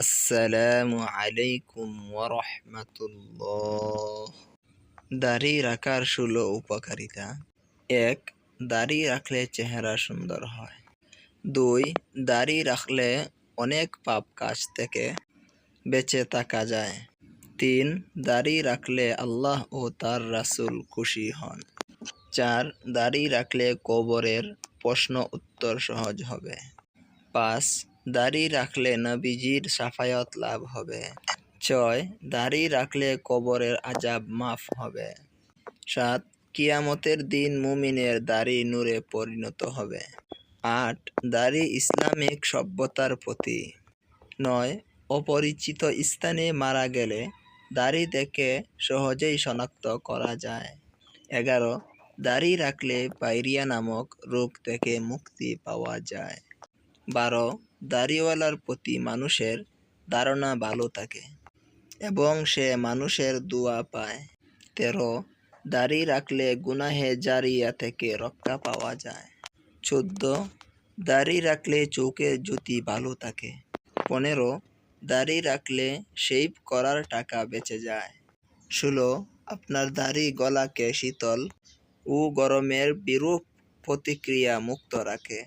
আসসালামু আলাইকুম ওরহমতুল্লাহ দাড়ি রাখার ষোলো উপকারিতা এক দাড়ি রাখলে চেহারা সুন্দর হয় দুই দাড়ি রাখলে অনেক পাপ কাজ থেকে বেঁচে থাকা যায় তিন দাড়ি রাখলে আল্লাহ ও তার রাসুল খুশি হন চার দাড়ি রাখলে কবরের প্রশ্ন উত্তর সহজ হবে পাঁচ দাড়ি রাখলে নবীজির সাফায়ত লাভ হবে। ছয়, দাড়ি রাখলে কবরের আজাব মাফ হবে। সাত, কিয়ামতের দিন মুমিনের দাড়ি নূরে পরিণত হবে। আট, দাড়ি ইসলামিক সভ্যতার প্রতি। নয়, অপরিচিত স্থানে মারা গেলে দাড়ি দেখে সহজেই শনাক্ত করা যায়। এগারো, দাড়ি রাখলে পাইরিয়া নামক রোগ থেকে মুক্তি পাওয়া যায়। বারো দাড়িওয়ালার প্রতি মানুষের ধারণা ভালো থাকে এবং সে মানুষের দোয়া পায়। তেরো দাড়ি রাখলে গুনাহে জারিয়া থেকে রক্ষা পাওয়া যায়। চোদ্দ দাড়ি রাখলে চোখের জ্যোতি ভালো থাকে। পনেরো দাড়ি রাখলে শেভ করার টাকা বেঁচে যায়। ষোলো আপনার দাড়ি গলাকে শীতল ও গরমের বিরূপ প্রতিক্রিয়া মুক্ত রাখে।